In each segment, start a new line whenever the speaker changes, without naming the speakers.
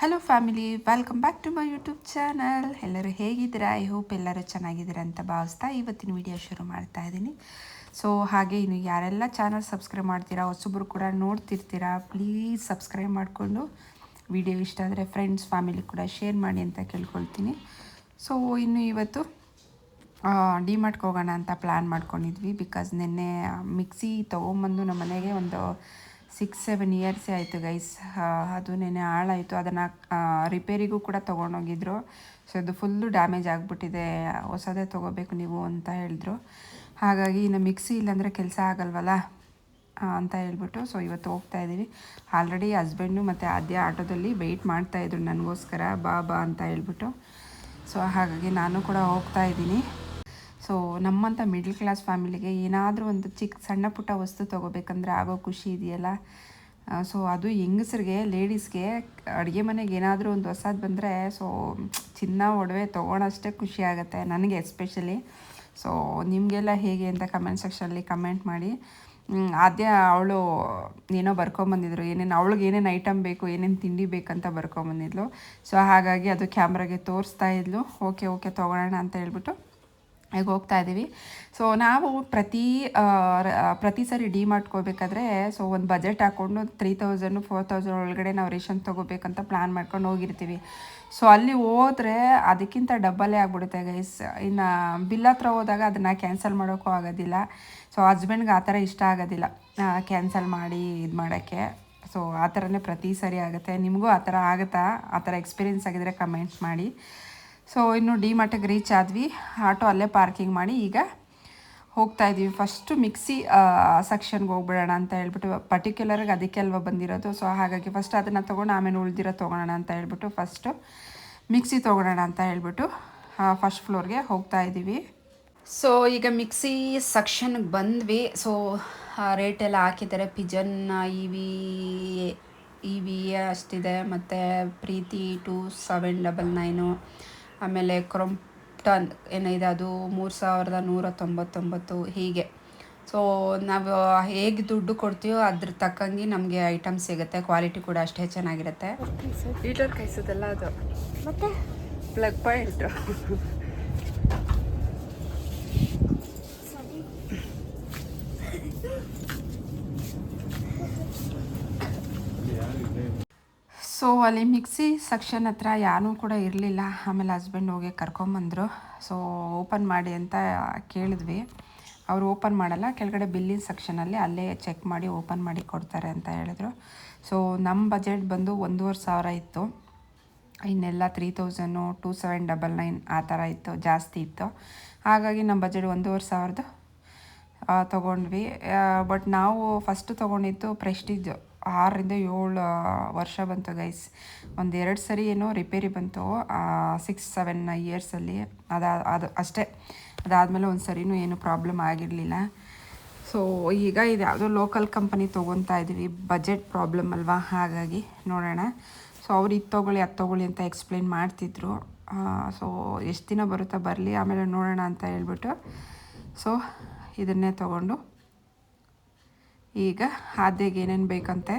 Hello family welcome back to my YouTube channel ಎಲ್ಲರೂ ಹೇಗಿದ್ದೀರಾ? I hope ಎಲ್ಲರೂ ಚೆನ್ನಾಗಿದ್ದೀರಾ ಅಂತ ಭಾವಿಸ್ತಾ ಇವತ್ತಿನ ವಿಡಿಯೋ ಶುರು ಮಾಡ್ತಾ ಇದ್ದೀನಿ. ಸೊ ಹಾಗೆ ಇನ್ನು ಯಾರೆಲ್ಲ ಚಾನಲ್ ಸಬ್ಸ್ಕ್ರೈಬ್ ಮಾಡ್ತೀರಾ ಹೊಸೊಬ್ಬರು ಕೂಡ ನೋಡ್ತಿರ್ತೀರಾ ಪ್ಲೀಸ್ ಸಬ್ಸ್ಕ್ರೈಬ್ ಮಾಡಿಕೊಂಡು ವಿಡಿಯೋ ಇಷ್ಟ ಆದರೆ ಫ್ರೆಂಡ್ಸ್ ಫ್ಯಾಮಿಲಿ ಕೂಡ ಶೇರ್ ಮಾಡಿ ಅಂತ ಕೇಳ್ಕೊಳ್ತೀನಿ. ಸೊ ಇನ್ನು ಇವತ್ತು ಡಿಮಾರ್ಟ್ಗೆ ಹೋಗೋಣ ಅಂತ ಪ್ಲ್ಯಾನ್ ಮಾಡ್ಕೊಂಡಿದ್ವಿ ಬಿಕಾಸ್ ನಿನ್ನೆ ಮಿಕ್ಸಿ ತೊಗೊಂಬಂದು ನಮ್ಮ ಮನೆಗೆ ಒಂದು ಸಿಕ್ಸ್ ಸೆವೆನ್ ಇಯರ್ಸೇ ಆಯಿತು ಗೈಸ್ ಅದು ನೆನೆ ಹಾಳಾಯಿತು. ಅದನ್ನು ರಿಪೇರಿಗೂ ಕೂಡ ತೊಗೊಂಡೋಗಿದ್ರು. ಸೊ ಅದು ಫುಲ್ಲು ಡ್ಯಾಮೇಜ್ ಆಗಿಬಿಟ್ಟಿದೆ. ಹೊಸದೇ ತೊಗೋಬೇಕು ನೀವು ಅಂತ ಹೇಳಿದ್ರು. ಹಾಗಾಗಿ ಇನ್ನು ಮಿಕ್ಸಿ ಇಲ್ಲಾಂದರೆ ಕೆಲಸ ಆಗಲ್ವಲ್ಲ ಅಂತ ಹೇಳ್ಬಿಟ್ಟು. ಸೊ ಇವತ್ತು ಹೋಗ್ತಾ ಇದ್ದೀವಿ. ಆಲ್ರೆಡಿ ಹಸ್ಬೆಂಡು ಮತ್ತು ಆದ್ಯ ಆಟೋದಲ್ಲಿ ವೆಯ್ಟ್ ಮಾಡ್ತಾಯಿದ್ರು ನನಗೋಸ್ಕರ, ಬಾ ಬಾ ಅಂತ ಹೇಳ್ಬಿಟ್ಟು. ಸೊ ಹಾಗಾಗಿ ನಾನು ಕೂಡ ಹೋಗ್ತಾ ಇದ್ದೀನಿ. ಸೊ ನಮ್ಮಂಥ ಮಿಡ್ಲ್ ಕ್ಲಾಸ್ ಫ್ಯಾಮಿಲಿಗೆ ಏನಾದರೂ ಒಂದು ಚಿಕ್ಕ ಸಣ್ಣ ಪುಟ್ಟ ವಸ್ತು ತೊಗೋಬೇಕಂದ್ರೆ ಆಗೋ ಖುಷಿ ಇದೆಯಲ್ಲ? ಸೊ ಅದು ಹೆಂಗಸ್ರಿಗೆ ಲೇಡೀಸ್ಗೆ ಅಡುಗೆ ಮನೆಗೆ ಏನಾದರೂ ಒಂದು ಹೊಸದು ಬಂದರೆ ಸೊ ಚಿನ್ನ, ಒಡವೆ ತೊಗೊಳೋಷ್ಟೇ ಖುಷಿ ಆಗುತ್ತೆ ನನಗೆ ಎಸ್ಪೆಷಲಿ ಸೊ ನಿಮಗೆಲ್ಲ ಹೇಗೆ ಅಂತ ಕಮೆಂಟ್ ಸೆಕ್ಷನಲ್ಲಿ ಕಮೆಂಟ್ ಮಾಡಿ. ಆದ್ಯ ಅವಳು ಏನೋ ಬರ್ಕೊಂಬಂದಿದ್ರು ಏನೇನು ಅವಳಿಗೆ ಏನೇನು ಐಟಮ್ ಬೇಕು, ಏನೇನು ತಿಂಡಿ ಬೇಕಂತ ಬರ್ಕೊಂಬಂದಿದ್ಲು ಸೊ ಹಾಗಾಗಿ ಅದು ಕ್ಯಾಮ್ರಾಗೆ ತೋರಿಸ್ತಾ ಇದ್ಲು. ಓಕೆ ಓಕೆ ತೊಗೊಳೋಣ ಅಂತ ಹೇಳ್ಬಿಟ್ಟು ಈಗ ಹೋಗ್ತಾ ಇದ್ದೀವಿ ಸೊ ನಾವು ಪ್ರತಿ ಪ್ರತಿ ಸರಿ ಡಿ ಮಾಡ್ಕೋಬೇಕಾದ್ರೆ ಸೊ ಒಂದು ಬಜೆಟ್ ಹಾಕ್ಕೊಂಡು ತ್ರೀ ತೌಸಂಡು ಫೋರ್ ತೌಸಂಡ್ ಒಳಗಡೆ ನಾವು ರೇಷನ್ ತೊಗೋಬೇಕಂತ ಪ್ಲ್ಯಾನ್ ಮಾಡ್ಕೊಂಡು ಹೋಗಿರ್ತೀವಿ. ಸೊ ಅಲ್ಲಿ ಹೋದರೆ ಅದಕ್ಕಿಂತ ಡಬ್ಬಲೇ ಆಗ್ಬಿಡುತ್ತೆ ಗೈಸ್ ಇನ್ನು ಬಿಲ್ ಹತ್ರ ಹೋದಾಗ ಅದನ್ನು ಕ್ಯಾನ್ಸಲ್ ಮಾಡೋಕ್ಕೂ ಆಗೋದಿಲ್ಲ. ಸೊ ಹಸ್ಬೆಂಡ್ಗೆ ಆ ಥರ ಇಷ್ಟ ಆಗೋದಿಲ್ಲ. ಕ್ಯಾನ್ಸಲ್ ಮಾಡಿ ಇದು ಮಾಡೋಕ್ಕೆ. ಸೊ ಆ ಥರನೇ ಪ್ರತಿ ಸರಿ ಆಗುತ್ತೆ. ನಿಮಗೂ ಆ ಥರ ಆಗುತ್ತಾ? ಆ ಥರ ಎಕ್ಸ್ಪೀರಿಯೆನ್ಸ್ ಆಗಿದ್ರೆ ಕಮೆಂಟ್ಸ್ ಮಾಡಿ. ಸೊ ಇನ್ನು ಡಿ ಮಾರ್ಟಿಗೆ ರೀಚ್ ಆದ್ವಿ. ಆಟೋ ಅಲ್ಲೇ ಪಾರ್ಕಿಂಗ್ ಮಾಡಿ ಈಗ ಹೋಗ್ತಾ ಇದ್ದೀವಿ. ಫಸ್ಟು ಮಿಕ್ಸಿ ಸೆಕ್ಷನ್ಗೆ ಹೋಗ್ಬಿಡೋಣ ಅಂತ ಹೇಳ್ಬಿಟ್ಟು ಪರ್ಟಿಕ್ಯುಲರಾಗಿ ಅದಕ್ಕೆ ಅಲ್ವಾ ಬಂದಿರೋದು. ಸೊ ಹಾಗಾಗಿ ಫಸ್ಟ್ ಅದನ್ನು ತೊಗೊಂಡು ಆಮೇಲೆ ಉಳಿದಿರೋ ತೊಗೊಳೋಣ ಅಂತ ಹೇಳ್ಬಿಟ್ಟು ಫಸ್ಟು ಮಿಕ್ಸಿ ತೊಗೊಳೋಣ ಅಂತ ಹೇಳ್ಬಿಟ್ಟು ಫಸ್ಟ್ ಫ್ಲೋರ್ಗೆ ಹೋಗ್ತಾ ಇದ್ದೀವಿ. ಸೊ ಈಗ ಮಿಕ್ಸಿ ಸೆಕ್ಷನ್ಗೆ ಬಂದ್ವಿ. ಸೊ ರೇಟ್ ಎಲ್ಲ ಹಾಕಿದ್ದಾರೆ. Pigeon E V E V ಅಷ್ಟಿದೆ. ಮತ್ತು Preethi two seven double nine ಆಮೇಲೆ ಕ್ರೊಂಪ್ಟನ್ ಏನಿದೆ ಅದು ಮೂರು ಸಾವಿರದ ನೂರ ತೊಂಬತ್ತೊಂಬತ್ತು ಹೀಗೆ. ಸೊ ನಾವು ಹೇಗೆ ದುಡ್ಡು ಕೊಡ್ತೀವೋ ಅದ್ರ ತಕ್ಕಂಗೆ ನಮಗೆ ಐಟಮ್ ಸಿಗುತ್ತೆ ಕ್ವಾಲಿಟಿ ಕೂಡ ಅಷ್ಟೇ ಚೆನ್ನಾಗಿರುತ್ತೆ. ಲೀಟರ್ ಕೈಸೋದೆಲ್ಲ ಅದು.
ಮತ್ತೆ?
ಪ್ಲಗ್ ಪಾಯಿಂಟು ಸೊ ಅಲ್ಲಿ ಮಿಕ್ಸಿ ಸೆಕ್ಷನ್ ಹತ್ರ ಯಾರೂ ಕೂಡ ಇರಲಿಲ್ಲ. ಆಮೇಲೆ ಹಸ್ಬೆಂಡ್ ಹೋಗಿ ಕರ್ಕೊಂಬಂದರು. ಸೊ ಓಪನ್ ಮಾಡಿ ಅಂತ ಕೇಳಿದ್ವಿ. ಅವರು ಓಪನ್ ಮಾಡಲ್ಲ. ಕೆಳಗಡೆ ಬಿಲ್ಲಿನ ಸೆಕ್ಷನಲ್ಲಿ ಅಲ್ಲೇ ಚೆಕ್ ಮಾಡಿ ಓಪನ್ ಮಾಡಿ ಕೊಡ್ತಾರೆ ಅಂತ ಹೇಳಿದ್ರು. ಸೊ ನಮ್ಮ ಬಜೆಟ್ ಬಂದು ಒಂದೂವರೆ ಸಾವಿರ ಇತ್ತು. ಇನ್ನೆಲ್ಲ three thousand two seven double nine ಆ ಥರ ಇತ್ತು. ಜಾಸ್ತಿ ಇತ್ತು. ಹಾಗಾಗಿ ನಮ್ಮ ಬಜೆಟ್ ಒಂದೂವರೆ ತೊಗೊಂಡ್ವಿ. ತಗೊಂಡ್ವಿ ಬಟ್ ನಾವು ಫಸ್ಟ್ ತೊಗೊಂಡಿದ್ದು ಪ್ರೆಸ್ಟೀಜ್ ಆರರಿಂದ ಏಳು ವರ್ಷ ಬಂತು ಗೈಸ್ ಒಂದು ಎರಡು ಸರಿ ಏನೋ ರಿಪೇರಿ ಬಂತು ಸಿಕ್ಸ್ ಸೆವೆನ್ ಇಯರ್ಸಲ್ಲಿ ಅದಾ, ಅದು ಅಷ್ಟೇ. ಅದಾದಮೇಲೆ ಒಂದು ಸರಿನೂ ಏನು ಪ್ರಾಬ್ಲಮ್ ಆಗಿರಲಿಲ್ಲ. ಸೊ ಈಗ ಇದು ಯಾವುದೋ ಲೋಕಲ್ ಕಂಪನಿ ತೊಗೊತಾ ಇದ್ದೀವಿ ಬಜೆಟ್ ಪ್ರಾಬ್ಲಮ್ ಅಲ್ವಾ? ಹಾಗಾಗಿ ನೋಡೋಣ. ಸೊ ಅವ್ರು ಇದು ತೊಗೊಳ್ಳಿ, ಅದು ತೊಗೊಳ್ಳಿ ಅಂತ ಎಕ್ಸ್ಪ್ಲೇನ್ ಮಾಡ್ತಿದ್ರು. ಸೊ ಎಷ್ಟು ದಿನ ಬರುತ್ತಾ ಬರಲಿ? ಆಮೇಲೆ ನೋಡೋಣ ಅಂತ ಹೇಳ್ಬಿಟ್ಟು. ಸೊ ಇದನ್ನೇ ತೊಗೊಂಡು ಈಗ ಆದ್ಯಗೆ ಏನೇನು ಬೇಕಂತೆ?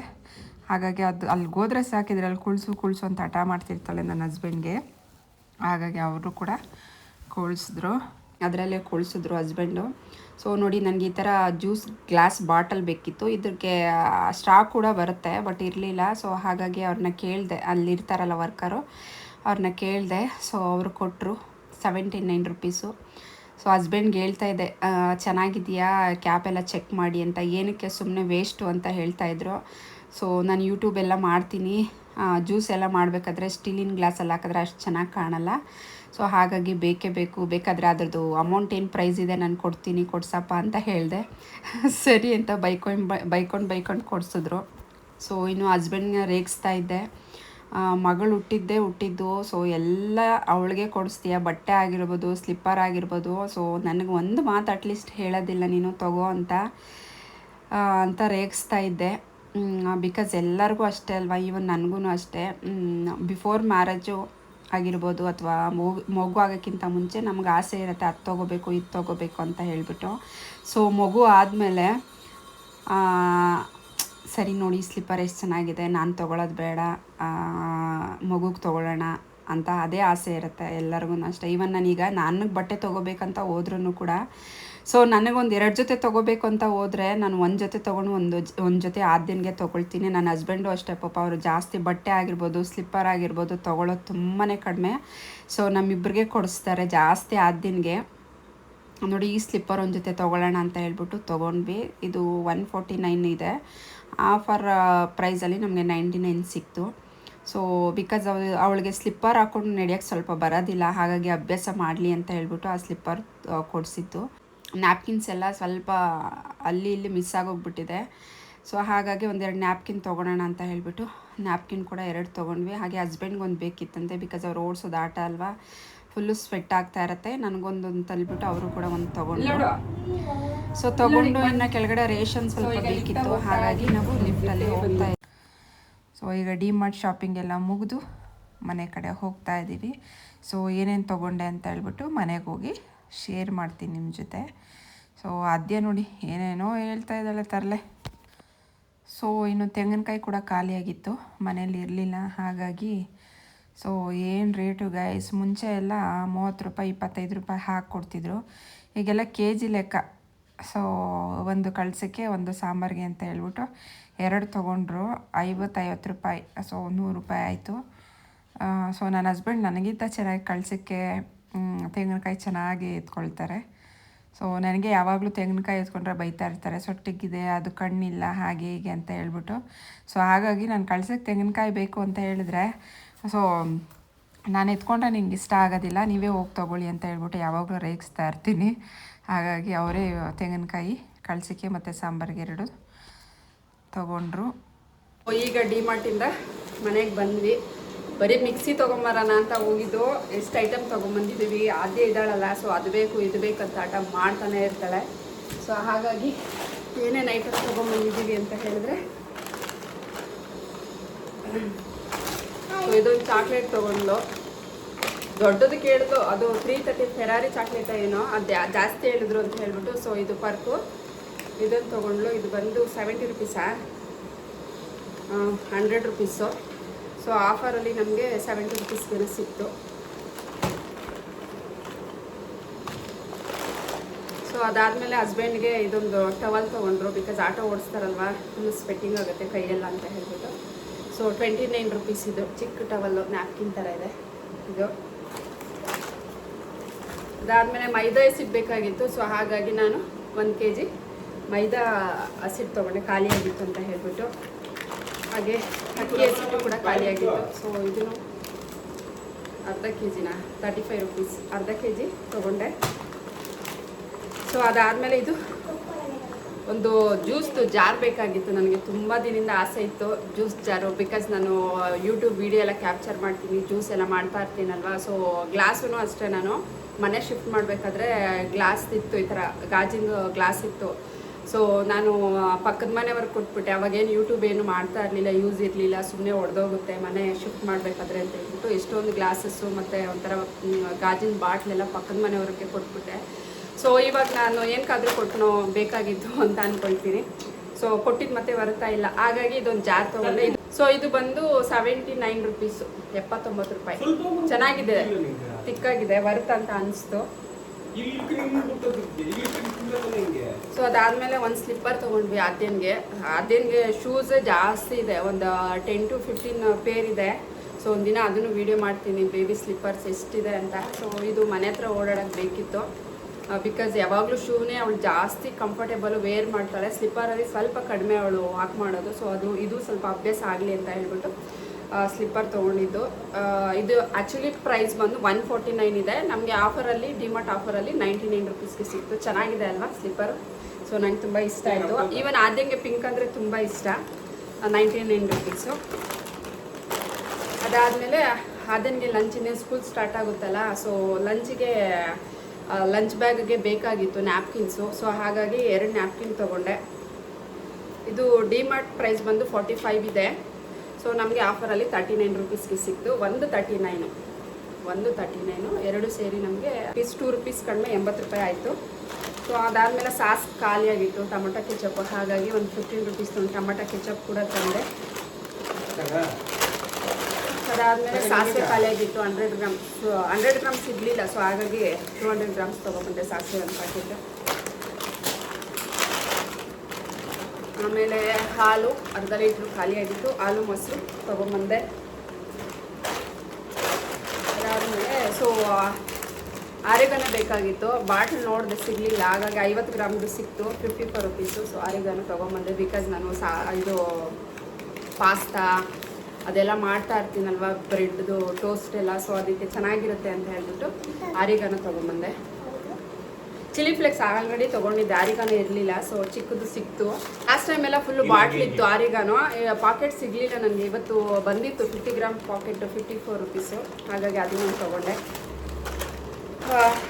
ಹಾಗಾಗಿ ಅದು ಅಲ್ಲಿಗೆ ಹೋದ್ರೆ ಸಾಕಿದ್ರೆ ಅಲ್ಲಿ ಕುಳ್ಸು ಕುಳ್ಸು ಅಂತ ಹಠ ಮಾಡ್ತಿರ್ತಾಳೆ ನನ್ನ ಹಸ್ಬೆಂಡ್ಗೆ ಹಾಗಾಗಿ ಅವರು ಕೂಡ ಕೊಳಿಸಿದ್ರು. ಅದರಲ್ಲೇ ಕೊಳಿಸಿದ್ರು ಹಸ್ಬೆಂಡು ಸೊ ನೋಡಿ ನನಗೆ ಈ ಥರ ಜ್ಯೂಸ್ ಗ್ಲಾಸ್ ಬಾಟಲ್ ಬೇಕಿತ್ತು. ಇದಕ್ಕೆ ಸ್ಟಾಕ್ ಕೂಡ ಬರುತ್ತೆ ಬಟ್ ಇರಲಿಲ್ಲ. ಸೊ ಹಾಗಾಗಿ ಅವ್ರನ್ನ ಕೇಳಿದೆ ಅಲ್ಲಿ ಇರ್ತಾರಲ್ಲ ವರ್ಕರು ಅವ್ರನ್ನ ಕೇಳಿದೆ ಸೊ ಅವರು ಕೊಟ್ಟರು ಸೆವೆಂಟಿ ನೈನ್ ರುಪೀಸು ಸೊ ಹಸ್ಬೆಂಡ್ಗೆ ಹೇಳ್ತಾ ಇದ್ದೆ ಚೆನ್ನಾಗಿದೆಯಾ ಕ್ಯಾಪ್ ಎಲ್ಲ ಚೆಕ್ ಮಾಡಿ ಅಂತ. ಏನಕ್ಕೆ ಸುಮ್ಮನೆ ವೇಸ್ಟು ಅಂತ ಹೇಳ್ತಾ ಇದ್ರು. ಸೊ ನಾನು ಯೂಟ್ಯೂಬ್ ಎಲ್ಲ ಮಾಡ್ತೀನಿ. ಜ್ಯೂಸ್ ಎಲ್ಲ ಮಾಡಬೇಕಾದ್ರೆ ಸ್ಟೀಲಿನ ಗ್ಲಾಸಲ್ಲಿ ಹಾಕಿದ್ರೆ ಅಷ್ಟು ಚೆನ್ನಾಗಿ ಕಾಣಲ್ಲ. ಸೊ ಹಾಗಾಗಿ ಬೇಕೇ ಬೇಕು. ಬೇಕಾದರೆ ಅದ್ರದ್ದು ಅಮೌಂಟ್ ಏನು ಪ್ರೈಸ್ ಇದೆ ನಾನು ಕೊಡ್ತೀನಿ, ಕೊಡ್ಸಪ್ಪ ಅಂತ ಹೇಳಿದೆ. ಸರಿ ಅಂತ ಬೈಕೊಂಡು ಬೈಕೊಂಡು ಬೈಕೊಂಡು ಕೊಡಿಸಿದ್ರು. ಸೊ ಇನ್ನು ಹಸ್ಬೆಂಡ್ನ ರೇಗಿಸ್ತಾ ಇದ್ದೆ. ಮಗಳು ಹುಟ್ಟಿದ್ದೇ ಹುಟ್ಟಿದ್ದು. ಸೊ ಎಲ್ಲ ಅವಳಿಗೆ ಕೊಡಿಸ್ತೀಯ. ಬಟ್ಟೆ ಆಗಿರ್ಬೋದು, ಸ್ಲಿಪ್ಪರ್ ಆಗಿರ್ಬೋದು. ಸೊ ನನಗೆ ಒಂದು ಮಾತು ಅಟ್ಲೀಸ್ಟ್ ಹೇಳೋದಿಲ್ಲ ನೀನು, ತಗೋ ಅಂತ ಅಂತ ರೇಗಿಸ್ತಾ ಇದ್ದೆ. ಬಿಕಾಸ್ ಎಲ್ಲರಿಗೂ ಅಷ್ಟೇ ಅಲ್ವಾ? ಈವನ್ ನನಗೂ ಅಷ್ಟೇ. ಬಿಫೋರ್ ಮ್ಯಾರೇಜು ಆಗಿರ್ಬೋದು ಅಥವಾ ಮಗು ಮಗು ಆಗೋಕ್ಕಿಂತ ಮುಂಚೆ ನಮ್ಗೆ ಆಸೆ ಇರುತ್ತೆ, ಅದು ತೊಗೋಬೇಕು, ಇದು ತೊಗೋಬೇಕು ಅಂತ ಹೇಳಿಬಿಟ್ಟು. ಸೊ ಮಗು ಆದಮೇಲೆ ಸರಿ ನೋಡಿ, ಸ್ಲಿಪ್ಪರ್ ಎಷ್ಟು ಚೆನ್ನಾಗಿದೆ, ನಾನು ತೊಗೊಳೋದು ಬೇಡ ಮಗುಗೆ ತೊಗೊಳ್ಳೋಣ ಅಂತ ಅದೇ ಆಸೆ ಇರುತ್ತೆ ಎಲ್ಲರಿಗೂ ಅಷ್ಟೇ. ಈವನ್ ನಾನೀಗ ನಾನು ಬಟ್ಟೆ ತೊಗೋಬೇಕಂತ ಹೋದ್ರೂ ಕೂಡ ಸೊ ನನಗೊಂದು ಎರಡು ಜೊತೆ ತೊಗೋಬೇಕು ಅಂತ ಹೋದರೆ ನಾನು ಒಂದು ಜೊತೆ ತೊಗೊಂಡು ಒಂದು ಒಂದು ಜೊತೆ ಆದ್ಯನ್ಗೆ ತೊಗೊಳ್ತೀನಿ. ನನ್ನ ಹಸ್ಬೆಂಡು ಅಷ್ಟೇ, ಪಾಪ ಅವರು ಜಾಸ್ತಿ ಬಟ್ಟೆ ಆಗಿರ್ಬೋದು, ಸ್ಲಿಪ್ಪರ್ ಆಗಿರ್ಬೋದು ತೊಗೊಳೋದು ತುಂಬಾ ಕಡಿಮೆ. ಸೊ ನಮ್ಮಿಬ್ಬರಿಗೆ ಕೊಡಿಸ್ತಾರೆ ಜಾಸ್ತಿ ಆದ್ಯನ್ಗೆ. ನೋಡಿ, ಈ ಸ್ಲಿಪ್ಪರ್ ಒಂದು ಜೊತೆ ತೊಗೊಳ್ಳೋಣ ಅಂತ ಹೇಳ್ಬಿಟ್ಟು ತೊಗೊಂಡ್ವಿ. ಇದು ಒನ್ ಫೋರ್ಟಿ ನೈನ್ ಇದೆ. ಆಫರ್ ಪ್ರೈಸಲ್ಲಿ ನಮಗೆ ನೈಂಟಿ ನೈನ್ ಸಿಕ್ತು. ಸೊ ಬಿಕಾಸ್ ಅವ್, ಅವಳಿಗೆ ಸ್ಲಿಪ್ಪರ್ ಹಾಕೊಂಡು ನಡೆಯೋಕ್ಕೆ ಸ್ವಲ್ಪ ಬರೋದಿಲ್ಲ, ಹಾಗಾಗಿ ಅಭ್ಯಾಸ ಮಾಡಲಿ ಅಂತ ಹೇಳ್ಬಿಟ್ಟು ಆ ಸ್ಲಿಪ್ಪರ್ ಕೊಡಿಸಿತ್ತು ನ್ಯಾಪ್ಕಿನ್ಸ್ ಎಲ್ಲ ಸ್ವಲ್ಪ ಅಲ್ಲಿ ಇಲ್ಲಿ ಮಿಸ್ ಆಗೋಗ್ಬಿಟ್ಟಿದೆ. ಸೊ ಹಾಗಾಗಿ ಒಂದೆರಡು ನ್ಯಾಪ್ಕಿನ್ ತೊಗೊಳೋಣ ಅಂತ ಹೇಳ್ಬಿಟ್ಟು ನ್ಯಾಪ್ಕಿನ್ ಕೂಡ ಎರಡು ತೊಗೊಂಡ್ವಿ. ಹಾಗೆ ಹಸ್ಬೆಂಡ್ಗೆ ಒಂದು ಬೇಕಿತ್ತಂತೆ ಬಿಕಾಸ್ ಅವ್ರು ಓಡಿಸೋದು ಆಟ ಅಲ್ವಾ. ಫುಲ್ಲು ಸ್ವೆಟ್ ಆಗ್ತಾ ಇರತ್ತೆ. ನನಗೊಂದೊಂದು ತಲ್ಬಿಟ್ಟು ಅವರು ಕೂಡ ಒಂದು ತಗೊಂಡು. ಸೊ ತಗೊಂಡು ಇನ್ನು ಕೆಳಗಡೆ ರೇಷನ್ ಸ್ವಲ್ಪ ಬೇಕಿತ್ತು. ಹಾಗಾಗಿ ನಾವು ಲಿಫ್ಟಲ್ಲಿ ಹೋಗ್ತಾ ಸೊ ಈಗ ಡಿ ಮಾರ್ಟ್ ಶಾಪಿಂಗ್ ಎಲ್ಲ ಮುಗಿದು ಮನೆ ಕಡೆ ಹೋಗ್ತಾ ಇದ್ದೀವಿ ಸೊ ಏನೇನು ತೊಗೊಂಡೆ ಅಂತ ಹೇಳ್ಬಿಟ್ಟು ಮನೆಗೆ ಹೋಗಿ ಶೇರ್ ಮಾಡ್ತೀನಿ ನಿಮ್ಮ ಜೊತೆ. ಸೊ ಅದ್ಯ ನೋಡಿ ಏನೇನೋ ಹೇಳ್ತಾ ಇದ್ದಾಳೆ ತರಲೆ. ಸೊ ಇನ್ನು ತೆಂಗಿನಕಾಯಿ ಕೂಡ ಖಾಲಿಯಾಗಿತ್ತು. ಮನೇಲಿ ಇರಲಿಲ್ಲ. ಹಾಗಾಗಿ ಸೊ ಏನು ರೇಟು ಗೈಸ್ ಮುಂಚೆ ಎಲ್ಲ ಮೂವತ್ತು ರೂಪಾಯಿ, ಇಪ್ಪತ್ತೈದು ರೂಪಾಯಿ ಹಾಕಿ ಕೊಡ್ತಿದ್ರು. ಈಗೆಲ್ಲ ಕೆ ಜಿ ಲೆಕ್ಕ. ಸೊ ಒಂದು ಕಳ್ಸಕ್ಕೆ ಒಂದು ಸಾಂಬಾರಿಗೆ ಅಂತ ಹೇಳ್ಬಿಟ್ಟು ಎರಡು ತೊಗೊಂಡ್ರು. ಐವತ್ತೈವತ್ತು ರೂಪಾಯಿ. ಸೊ ನೂರು ರೂಪಾಯಿ ಆಯಿತು. ಸೊ ನನ್ನ ಹಸ್ಬೆಂಡ್ ನನಗಿಂತ ಚೆನ್ನಾಗಿ ಕಳ್ಸಕ್ಕೆ ತೆಂಗಿನಕಾಯಿ ಚೆನ್ನಾಗಿ ಎತ್ಕೊಳ್ತಾರೆ. ಸೊ ನನಗೆ ಯಾವಾಗಲೂ ತೆಂಗಿನಕಾಯಿ ಎತ್ಕೊಂಡ್ರೆ ಬೈತಾ ಇರ್ತಾರೆ. ಸೊಟ್ಟಿಗಿದೆ, ಅದು ಕಣ್ಣಿಲ್ಲ, ಹಾಗೆ ಹೀಗೆ ಅಂತ ಹೇಳ್ಬಿಟ್ಟು. ಸೊ ಹಾಗಾಗಿ ನಾನು ಕಳ್ಸಕ್ಕೆ ತೆಂಗಿನಕಾಯಿ ಬೇಕು ಅಂತ ಹೇಳಿದ್ರೆ ಸೊ ನಾನು ಎತ್ಕೊಂಡ್ರೆ ನಿಂಗೆ ಇಷ್ಟ ಆಗೋದಿಲ್ಲ, ನೀವೇ ಹೋಗಿ ತೊಗೊಳ್ಳಿ ಅಂತ ಹೇಳ್ಬಿಟ್ಟು ಯಾವಾಗಲೂ ರೇಗಿಸ್ತಾ ಇರ್ತೀನಿ. ಹಾಗಾಗಿ ಅವರೇ ತೆಂಗಿನಕಾಯಿ, ಕಳ್ಸಿಕೆ ಮತ್ತು ಸಾಂಬಾರಿಗೆ ಎರಡು ತೊಗೊಂಡ್ರು.
ಈಗ ಡಿಮಾರ್ಟಿಂದ ಮನೆಗೆ ಬಂದ್ವಿ. ಬರೀ ಮಿಕ್ಸಿ ತೊಗೊಂಬರೋಣ ಅಂತ ಹೋಗಿದ್ದು. ಎಷ್ಟು ಐಟಮ್ ತೊಗೊಂಬಂದಿದ್ದೀವಿ? ಅದೇ ಇದ್ದಾಳಲ್ಲ ಸೊ ಅದು ಬೇಕು, ಇದು ಬೇಕು ಅಂತ ಆಟ ಮಾಡ್ತಾನೆ ಇರ್ತಾಳೆ. ಸೊ ಹಾಗಾಗಿ ಏನೇನು ಐಟಮ್ ತೊಗೊಂಬಂದಿದ್ದೀವಿ ಅಂತ ಹೇಳಿದ್ರೆ ಸೊ ಇದೊಂದು ಚಾಕ್ಲೇಟ್ ತೊಗೊಂಡ್ಲು. ದೊಡ್ಡದು ಕೇಳಿದ್ಲು ಅದು ತ್ರೀ ತರ್ಟಿ ಫೆರಾರಿ ಚಾಕ್ಲೇಟ್ ಏನೋ, ಅದು ಜಾಸ್ತಿ ಹೇಳಿದ್ರು ಅಂತ ಹೇಳ್ಬಿಟ್ಟು ಸೊ ಇದು ಪರ್ಕು ಇದನ್ನು ತೊಗೊಂಡ್ಲು, ಇದು ಬಂದು ಸೆವೆಂಟಿ ರುಪೀಸಾ ಹಂಡ್ರೆಡ್ ರುಪೀಸು ಸೊ ಆಫರಲ್ಲಿ ನಮಗೆ ಸೆವೆಂಟಿ ರುಪೀಸ್ಗೆ ಸಿಕ್ತು. ಸೊ ಅದಾದಮೇಲೆ ಹಸ್ಬೆಂಡ್ಗೆ ಇದೊಂದು ಟವಲ್ ತೊಗೊಂಡ್ರು ಬಿಕಾಸ್ ಆಟೋ ಓಡಿಸ್ತಾರಲ್ವ ಫುಲ್ ಸ್ವೆಟ್ಟಿಂಗ್ ಆಗುತ್ತೆ ಕೈಯೆಲ್ಲ ಅಂತ ಹೇಳ್ಬಿಟ್ಟು. ಸೊ ಟ್ವೆಂಟಿ ನೈನ್ ರುಪೀಸ್ ಇದು. ಚಿಕ್ಕ ಟವಲ್ಲು ನ್ಯಾಪ್ಕಿನ್ ಥರ ಇದೆ. ಇದು. ಅದಾದಮೇಲೆ ಮೈದಾ ಹಸಿಟ್ಟು ಬೇಕಾಗಿತ್ತು. ಸೊ ಹಾಗಾಗಿ ನಾನು ಒಂದು ಕೆ ಜಿ ಮೈದಾ ಹಸಿಟ್ಟು ತೊಗೊಂಡೆ. ಖಾಲಿಯಾಗಿತ್ತು ಅಂತ ಹೇಳಿಬಿಟ್ಟು. ಹಾಗೆ ಅಕ್ಕಿ ಹಸಿಟ್ಟು ಕೂಡ ಖಾಲಿಯಾಗಿತ್ತು ಸೊ ಇದನ್ನು ಅರ್ಧ ಕೆ ಜಿನ ತರ್ಟಿ ಫೈವ್ ರುಪೀಸ್ ಅರ್ಧ ಕೆ ಜಿ ತೊಗೊಂಡೆ. ಸೊ ಅದಾದಮೇಲೆ ಇದು ಒಂದು ಜ್ಯೂಸ್ದು ಜಾರ್ ಬೇಕಾಗಿತ್ತು, ನನಗೆ ತುಂಬ ದಿನದಿಂದ ಆಸೆ ಇತ್ತು ಜ್ಯೂಸ್ ಜಾರು ಬಿಕಾಸ್ ನಾನು ಯೂಟ್ಯೂಬ್ ವಿಡಿಯೋ ಎಲ್ಲ ಕ್ಯಾಪ್ಚರ್ ಮಾಡ್ತೀನಿ, ಜ್ಯೂಸ್ ಎಲ್ಲ ಮಾಡ್ತಾ ಇರ್ತೀನಲ್ವ ಸೊ ಗ್ಲಾಸೂ ಅಷ್ಟೇ ನಾನು ಮನೆ ಶಿಫ್ಟ್ ಮಾಡಬೇಕಾದ್ರೆ ಗ್ಲಾಸ್ ಇತ್ತು, ಈ ಥರ ಗಾಜಿನ ಗ್ಲಾಸ್ ಇತ್ತು. ಸೊ ನಾನು ಪಕ್ಕದ ಮನೆಯವ್ರಿಗೆ ಕೊಟ್ಬಿಟ್ಟೆ ಅವಾಗೇನು ಯೂಟ್ಯೂಬ್ ಏನು ಮಾಡ್ತಾ ಇರಲಿಲ್ಲ ಯೂಸ್ ಇರಲಿಲ್ಲ ಸುಮ್ಮನೆ ಒಡೆದೋಗುತ್ತೆ, ಮನೆ ಶಿಫ್ಟ್ ಮಾಡಬೇಕಾದ್ರೆ ಅಂತ ಹೇಳ್ಬಿಟ್ಟು ಇಷ್ಟೊಂದು ಗ್ಲಾಸಸ್ಸು ಮತ್ತು ಒಂಥರ ಗಾಜಿನ ಬಾಟ್ಲೆಲ್ಲ ಪಕ್ಕದ ಮನೆಯವ್ರಿಗೆ ಕೊಟ್ಬಿಟ್ಟೆ. ಸೊ ಇವಾಗ ನಾನು ಏನಕ್ಕಾದ್ರೂ ಕೊಟ್ಟನೋ ಬೇಕಾಗಿತ್ತು ಅಂತ ಅಂದ್ಕೊಳ್ತೀನಿ ಸೊ ಕೊಟ್ಟಿದ್ದು ಮತ್ತೆ ಬರ್ತಾ ಇಲ್ಲ. ಹಾಗಾಗಿ ಇದೊಂದು ಜಾರ್ ತೊಗೊಂಡೆ. ಸೊ ಇದು ಬಂದು ಸೆವೆಂಟಿ ನೈನ್ ರುಪೀಸು ಎಪ್ಪತ್ತೊಂಬತ್ತು ರೂಪಾಯಿ. ಚೆನ್ನಾಗಿದೆ. ತಿಕ್ಕಾಗಿದೆ. ವರ್ತ್ ಅಂತ ಅನಿಸ್ತು. ಸೊ ಅದಾದ್ಮೇಲೆ ಒಂದು ಸ್ಲಿಪ್ಪರ್ ತೊಗೊಂಡ್ವಿ ಆದ್ಯನ್ಗೆ. ಆದ್ಯನ್ಗೆ ಶೂಸ್ ಜಾಸ್ತಿ ಇದೆ. ಒಂದು ಟೆನ್ ಟು ಫಿಫ್ಟೀನ್ ಪೇರ್ ಇದೆ. ಸೊ ಒಂದಿನ ಅದನ್ನು ವೀಡಿಯೋ ಮಾಡ್ತೀನಿ. ಬೇಬಿ ಸ್ಲಿಪ್ಪರ್ಸ್ ಎಷ್ಟಿದೆ ಅಂತ. ಸೊ ಇದು ಮನೆ ಹತ್ರ ಓಡಾಡೋಕ್ಕೆ ಬೇಕಿತ್ತು. ಬಿಕಾಸ್ ಯಾವಾಗಲೂ ಶೂನೇ ಅವಳು ಜಾಸ್ತಿ ಕಂಫರ್ಟೇಬಲ್ ವೇರ್ ಮಾಡ್ತಾಳೆ. ಸ್ಲಿಪ್ಪರಲ್ಲಿ ಸ್ವಲ್ಪ ಕಡಿಮೆ ಅವಳು ವಾಕ್ ಮಾಡೋದು. ಸೊ ಅದು ಇದು ಸ್ವಲ್ಪ ಅಭ್ಯಾಸ ಆಗಲಿ ಅಂತ ಹೇಳ್ಬಿಟ್ಟು ಸ್ಲಿಪ್ಪರ್ ತೊಗೊಂಡಿದ್ದು. ಇದು ಆ್ಯಕ್ಚುಲಿ ಪ್ರೈಸ್ ಬಂದು ಒನ್ ಫೋರ್ಟಿ ನೈನ್ ಇದೆ. ನಮಗೆ ಆಫರಲ್ಲಿ ಡಿಮಾರ್ಟ್ ಆಫರಲ್ಲಿ ನೈಂಟಿ ನೈನ್ ರುಪೀಸ್ಗೆ ಸಿಕ್ತು. ಚೆನ್ನಾಗಿದೆ ಅಲ್ವಾ ಸ್ಲಿಪ್ಪರ್ ಸೊ ನಂಗೆ ತುಂಬ ಇಷ್ಟ ಆಯಿತು. ಈವನ್ ಆದ್ಯಂಗೆ ಪಿಂಕ್ ಅಂದರೆ ತುಂಬ ಇಷ್ಟ. ನೈಂಟಿ ನೈನ್ ರುಪೀಸು ಅದಾದಮೇಲೆ ಅದನ್ಗೆ ಲಂಚಿನೇ ಸ್ಕೂಲ್ ಸ್ಟಾರ್ಟ್ ಆಗುತ್ತಲ್ಲ. ಸೊ ಲಂಚಿಗೆ ಲಂಚ್ ಬ್ಯಾಗ್ಗೆ ಬೇಕಾಗಿತ್ತು ನ್ಯಾಪ್ಕಿನ್ಸು ಸೊ ಹಾಗಾಗಿ ಎರಡು ನ್ಯಾಪ್ಕಿನ್ ತೊಗೊಂಡೆ. ಇದು ಡಿಮಾರ್ಟ್ ಪ್ರೈಸ್ ಬಂದು ಫಾರ್ಟಿ ಫೈವ್ ಇದೆ. ಸೊ ನಮಗೆ ಆಫರಲ್ಲಿ ತರ್ಟಿ ನೈನ್ ರುಪೀಸ್ಗೆ ಸಿಕ್ತು ಒಂದು ತರ್ಟಿ ನೈನು ಒಂದು ತರ್ಟಿ ನೈನು ಎರಡು ಸೇರಿ ನಮಗೆ ಪೀಸ್ ಟೂ ರುಪೀಸ್ ಕಡಿಮೆ ಎಂಬತ್ತು ರೂಪಾಯಿ ಆಯಿತು. ಸೊ ಅದಾದಮೇಲೆ ಸಾಸ್ ಖಾಲಿಯಾಗಿತ್ತು, ಟೊಮೊಟೊ ಕೆಚಪ್ ಹಾಗಾಗಿ ಒಂದು ಫಿಫ್ಟೀನ್ ರುಪೀಸ್ ಒಂದು ಟೊಮೊಟೊ ಕೆಚಪ್ ಕೂಡ ತಂದೆ. ಅದಾದಮೇಲೆ ಸಾಸಿವೆ ಖಾಲಿ ಆಗಿತ್ತು ಹಂಡ್ರೆಡ್ ಗ್ರಾಮ್ಸ್ ಹಂಡ್ರೆಡ್ ಗ್ರಾಮ್ಸ್ ಇರಲಿಲ್ಲ ಸೊ ಹಾಗಾಗಿ ಟೂ ಹಂಡ್ರೆಡ್ ಗ್ರಾಮ್ಸ್ ತೊಗೊಬಂದೆ ಸಾಸಿವೆ ಒಂದು ಪ್ಯಾಕೆಟ್ ಆಮೇಲೆ ಹಾಲು, ಅರ್ಧ ಲೀಟ್ರ್ ಖಾಲಿ ಆಗಿತ್ತು ಹಾಲು, ಮೊಸರು ತೊಗೊಂಬಂದೆ ಅದಾದಮೇಲೆ ಸೊ ಆರೆಗನ ಬೇಕಾಗಿತ್ತು, ಬಾಟ್ಲ್ ನೋಡಿದೆ ಸಿಗಲಿಲ್ಲ, ಹಾಗಾಗಿ ಐವತ್ತು ಗ್ರಾಮ್ದು ಸಿಕ್ತು fifty four rupees so oregano ತೊಗೊಂಬಂದೆ because ನಾನು ಸಾ, ಇದು ಪಾಸ್ತಾ ಅದೆಲ್ಲ ಮಾಡ್ತಾ ಇರ್ತೀನಲ್ವ ಬ್ರೆಡ್ದು ಟೋಸ್ಟ್ ಎಲ್ಲ. ಸೊ ಅದಕ್ಕೆ ಚೆನ್ನಾಗಿರುತ್ತೆ ಅಂತ ಹೇಳ್ಬಿಟ್ಟು ಆರಿಗಾನ ತೊಗೊಂಬಂದೆ ಚಿಲ್ಲಿ ಫ್ಲೆಕ್ಸ್ ಆಲ್ರೆಡಿ ತೊಗೊಂಡಿದ್ದೆ. ಆರಿಗಾನ ಇರಲಿಲ್ಲ. ಸೊ ಚಿಕ್ಕದು ಸಿಕ್ತು. ಲಾಸ್ಟ್ ಟೈಮ್ ಎಲ್ಲ ಫುಲ್ಲು ಬಾಟ್ಲ್ ಇತ್ತು ಆರಿಗಾನು. ಪಾಕೆಟ್ ಸಿಗಲಿಲ್ಲ ನನಗೆ. ಇವತ್ತು ಬಂದಿತ್ತು fifty gram packet fifty four rupees ಹಾಗಾಗಿ ಅದನ್ನು ತೊಗೊಂಡೆ.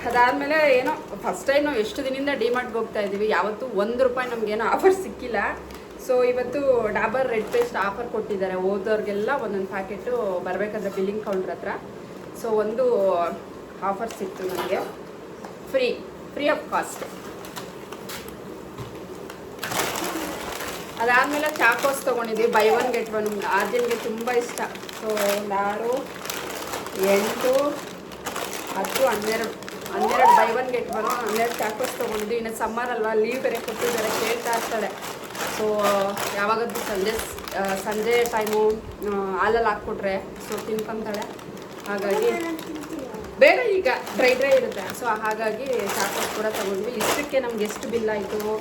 ಅದಾದಮೇಲೆ ಏನೋ ಫಸ್ಟ್ ಟೈಮ್ ನಾವು ಎಷ್ಟು ದಿನದಿಂದ ಡಿಮಾರ್ಟ್ಗೆ ಹೋಗ್ತಾ ಇದ್ದೀವಿ ಯಾವತ್ತೂ ಒಂದು ರೂಪಾಯಿ ನಮಗೇನೋ ಆಫರ್ ಸಿಕ್ಕಿಲ್ಲ. ಸೊ ಇವತ್ತು ಡಾಬರ್ ರೆಡ್ ಪೇಸ್ಟ್ ಆಫರ್ ಕೊಟ್ಟಿದ್ದಾರೆ. ಓದೋರಿಗೆಲ್ಲ ಒಂದೊಂದು ಪ್ಯಾಕೆಟು ಬರಬೇಕಾದ್ರೆ ಬಿಲ್ಲಿಂಗ್ ಕೌಂಟ್ರ್ ಹತ್ರ. ಸೊ ಒಂದು ಆಫರ್ ಸಿಕ್ತು ನನಗೆ ಫ್ರೀ ಫ್ರೀ ಆಫ್ ಕಾಸ್ಟ್ ಅದಾದಮೇಲೆ ಚಾಕೋಸ್ ತೊಗೊಂಡಿದ್ವಿ. ಬೈ ಒನ್ ಗೆಟ್ ಒನ್ ಆರ್ಜನ್ಗೆ ತುಂಬ ಇಷ್ಟ. ಸೊ ಒಂದು ಆರು, ಎಂಟು, ಹತ್ತು, ಹನ್ನೆರಡು. ಹನ್ನೆರಡು ಬೈ ಒನ್ ಗೆಟ್ ಒನ್ ಹನ್ನೆರಡು ಚಾಕೋಸ್ ತೊಗೊಂಡಿದ್ವಿ. ಇನ್ನು ಸಮ್ಮರ್ ಅಲ್ವಾ? ಲೀವ್ ಬೇರೆ ಕೊಟ್ಟಿದ್ದಾರೆ. ಕೇಳ್ತಾ ಇರ್ತಾಳೆ ಸೊ ಯಾವಾಗದ್ದು ಸಂಜೆ ಸಂಜೆ ಟೈಮು ಹಾಲಲ್ಲಿ ಹಾಕ್ಕೊಟ್ರೆ ಸೊ ತಿನ್ಕೊಂತಾಳೆ. ಹಾಗಾಗಿ ಬೇರೆ ಈಗ ಡ್ರೈ ಡ್ರೈ ಇರುತ್ತೆ. ಸೊ ಹಾಗಾಗಿ ಚಾಕೋಸ್ ಕೂಡ ತಗೊಂಡ್ವಿ. ಇಷ್ಟಕ್ಕೆ ನಮ್ಗೆ ಎಷ್ಟು ಬಿಲ್ ಆಯಿತು?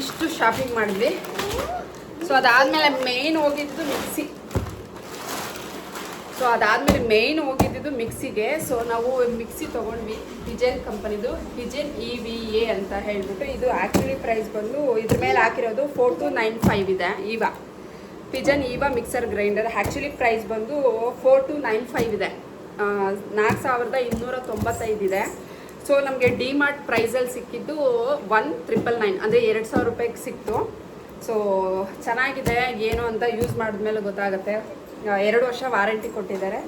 ಇಷ್ಟು ಶಾಪಿಂಗ್ ಮಾಡಿದ್ವಿ. ಸೊ ಅದಾದಮೇಲೆ ಮೇಯ್ನ್ ಹೋಗಿದ್ದು ಮಿಕ್ಸಿ ಸೊ ಅದಾದಮೇಲೆ ಮೇಯ್ನ್ ಹೋಗಿದ್ದು ಮಿಕ್ಸಿಗೆ ಸೊ ನಾವು ಮಿಕ್ಸಿ ತೊಗೊಂಡ್ವಿ. ಹಿಜೆನ್ ಕಂಪನಿದು ಹಿಜೆನ್ ಇ ವಿ ಎ ಅಂತ ಹೇಳ್ಬಿಟ್ಟು ಇದು ಆ್ಯಕ್ಚುಲಿ ಪ್ರೈಸ್ ಬಂದು ಇದ್ರ ಮೇಲೆ ಹಾಕಿರೋದು ಫೋರ್ ಟು ನೈನ್ ಫೈವ್ ಇದೆ ಈವ ಪಿಜನ್ ಈವ ಮಿಕ್ಸರ್ ಗ್ರೈಂಡರ್ ಆ್ಯಕ್ಚುಲಿ ಪ್ರೈಸ್ ಬಂದು ಫೋರ್ ಟು ನೈನ್ ಫೈವ್ ಇದೆ. ನಾಲ್ಕು ಸಾವಿರದ ಇನ್ನೂರ ತೊಂಬತ್ತೈದಿದೆ ಸೊ ನಮಗೆ ಡಿ ಮಾರ್ಟ್ ಪ್ರೈಸಲ್ಲಿ ಸಿಕ್ಕಿದ್ದು ಒನ್ ಟ್ರಿಪಲ್ ನೈನ್ ಅಂದರೆ ಎರಡು ಸಾವಿರ ರೂಪಾಯಿಗೆ ಸಿಕ್ತು. ಸೊ ಚೆನ್ನಾಗಿದೆ. ಏನು ಅಂತ ಯೂಸ್ ಮಾಡಿದ್ಮೇಲೆ ಗೊತ್ತಾಗುತ್ತೆ. ಎರಡು ವರ್ಷ ವಾರಂಟಿ ಕೊಟ್ಟಿದ್ದಾರೆ.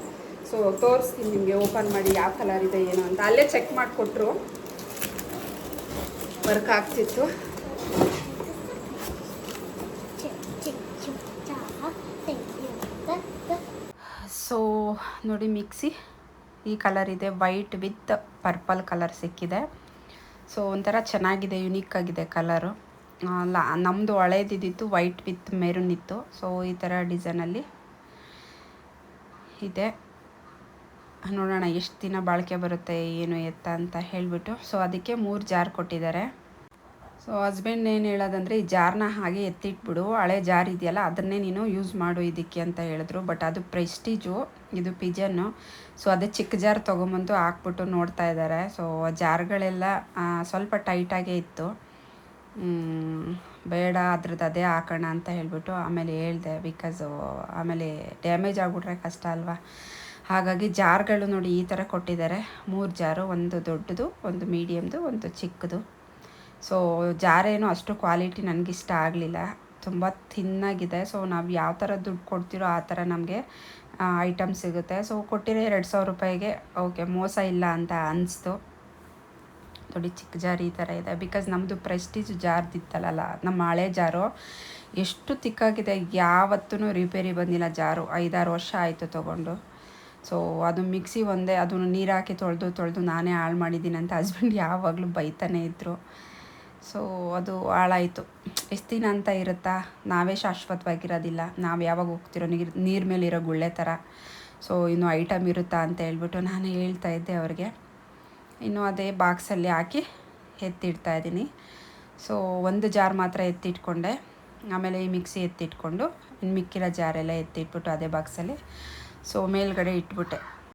ಸೊ ತೋರಿಸ್ತೀನಿ ನಿಮಗೆ ಓಪನ್ ಮಾಡಿ ಯಾವ ಕಲರ್ ಇದೆ ಏನು ಅಂತ. ಅಲ್ಲೇ ಚೆಕ್ ಮಾಡಿಕೊಟ್ರು. ವರ್ಕ್ ಆಗ್ತಿತ್ತು.
ಸೊ ನೋಡಿ ಮಿಕ್ಸಿ. ಈ ಕಲರ್ ಇದೆ. ವೈಟ್ ವಿತ್ ಪರ್ಪಲ್ ಕಲರ್ ಸಿಕ್ಕಿದೆ. ಸೊ ಒಂಥರ ಚೆನ್ನಾಗಿದೆ ಯುನೀಕ್ ಆಗಿದೆ ಕಲರು ಲ ನಮ್ಮದು ಹಳೇದಿದ್ದಿತ್ತು ವೈಟ್ ವಿತ್ ಮೆರೂನ್ ಇತ್ತು. ಸೊ ಈ ಥರ ಡಿಸೈನಲ್ಲಿ ಇದೆ. ನೋಡೋಣ ಎಷ್ಟು ದಿನ ಬಾಳಿಕೆ ಬರುತ್ತೆ, ಏನು ಎತ್ತ ಅಂತ ಹೇಳಿಬಿಟ್ಟು. ಸೊ ಅದಕ್ಕೆ ಮೂರು ಜಾರ್ ಕೊಟ್ಟಿದ್ದಾರೆ. ಸೊ ಹಸ್ಬೆಂಡ್ ಏನು ಹೇಳೋದಂದರೆ, ಈ ಜಾರ್ನ ಹಾಗೆ ಎತ್ತಿಟ್ಬಿಡು. ಹಳೆ ಜಾರ್ ಇದೆಯಲ್ಲ, ಅದನ್ನೇ ನೀನು ಯೂಸ್ ಮಾಡು ಇದಕ್ಕೆ ಅಂತ ಹೇಳಿದ್ರು. ಬಟ್ ಅದು ಪ್ರೆಸ್ಟೀಜು ಇದು ಪಿಜನ್ನು ಸೊ ಅದೇ ಚಿಕ್ಕ ಜಾರ್ ತೊಗೊಂಬಂದು ಹಾಕ್ಬಿಟ್ಟು ನೋಡ್ತಾ ಇದ್ದಾರೆ. ಸೊ ಜಾರ್ಗಳೆಲ್ಲ ಸ್ವಲ್ಪ ಟೈಟಾಗೇ ಇತ್ತು. ಬೇಡ, ಅದ್ರದ್ದು ಅದೇ ಹಾಕೋಣ ಅಂತ ಹೇಳಿಬಿಟ್ಟು ಆಮೇಲೆ ಹೇಳ್ದೆ ಬಿಕಾಸು ಆಮೇಲೆ ಡ್ಯಾಮೇಜ್ ಆಗಿಬಿಟ್ರೆ ಕಷ್ಟ ಅಲ್ವಾ? ಹಾಗಾಗಿ ಜಾರ್ಗಳು ನೋಡಿ ಈ ಥರ ಕೊಟ್ಟಿದ್ದಾರೆ. ಮೂರು ಜಾರು, ಒಂದು ದೊಡ್ಡದು, ಒಂದು ಮೀಡಿಯಮ್ದು ಒಂದು ಚಿಕ್ಕದು. ಸೊ ಜಾರೇನು ಅಷ್ಟು ಕ್ವಾಲಿಟಿ ನನಗಿಷ್ಟ ಆಗಲಿಲ್ಲ. ತುಂಬ ಥಿನ್ನಾಗಿದೆ. ಸೊ ನಾವು ಯಾವ ಥರ ದುಡ್ಡು ಕೊಡ್ತೀರೋ ಆ ಥರ ನಮಗೆ ಐಟಮ್ ಸಿಗುತ್ತೆ. ಸೊ ಕೊಟ್ಟಿರೋ ಎರಡು ಸಾವಿರ ರೂಪಾಯಿಗೆ ಓಕೆ ಮೋಸ ಇಲ್ಲ ಅಂತ ಅನಿಸ್ತು. ನೋಡಿ ಚಿಕ್ಕ ಜಾರಿ ಈ ಥರ ಇದೆ. ಬಿಕಾಸ್ ನಮ್ಮದು ಪ್ರೆಸ್ಟೀಜ್ ಜಾರ್ದಿತ್ತಲ್ಲ ನಮ್ಮ ಹಳೆ ಜಾರು ಎಷ್ಟು ತಿಕ್ಕಾಗಿದೆ. ಯಾವತ್ತೂ ರಿಪೇರಿ ಬಂದಿಲ್ಲ ಜಾರು. ಐದಾರು ವರ್ಷ ಆಯಿತು ತೊಗೊಂಡು. ಸೊ ಅದು ಮಿಕ್ಸಿ ಒಂದೇ ಅದನ್ನು ನೀರು ಹಾಕಿ ತೊಳೆದು ತೊಳೆದು ನಾನೇ ಹಾಳು ಮಾಡಿದ್ದೀನಿ ಅಂತ ಹಸ್ಬೆಂಡ್ ಯಾವಾಗಲೂ ಬೈತಾನೆ ಇದ್ದರು ಸೊ ಅದು ಹಾಳಾಯಿತು. ಎಷ್ಟು ದಿನ ಅಂತ ಇರುತ್ತಾ? ನಾವೇ ಶಾಶ್ವತವಾಗಿರೋದಿಲ್ಲ. ನಾವು ಯಾವಾಗ ಹೋಗ್ತಿರೋ ನೀರು ನೀರು ಮೇಲಿರೋ ಗುಳ್ಳೆ ಥರ. ಸೊ ಇನ್ನು ಐಟಮ್ ಇರುತ್ತಾ ಅಂತ ಹೇಳ್ಬಿಟ್ಟು ನಾನು ಹೇಳ್ತಾ ಇದ್ದೆ ಅವ್ರಿಗೆ. ಇನ್ನು ಅದೇ ಬಾಕ್ಸಲ್ಲಿ ಹಾಕಿ ಎತ್ತಿಡ್ತಾ ಇದ್ದೀನಿ. ಸೊ ಒಂದು ಜಾರ್ ಮಾತ್ರ ಎತ್ತಿಟ್ಕೊಂಡೆ. ಆಮೇಲೆ ಈ ಮಿಕ್ಸಿ ಎತ್ತಿಟ್ಕೊಂಡು, ಇನ್ನು ಮಿಕ್ಕಿರೋ ಜಾರೆಲ್ಲ ಎತ್ತಿಟ್ಬಿಟ್ಟು ಅದೇ ಬಾಕ್ಸಲ್ಲಿ. ಸೊ ಮೇಲ್ಗಡೆ ಇಟ್ಬಿಟ್ಟೆ.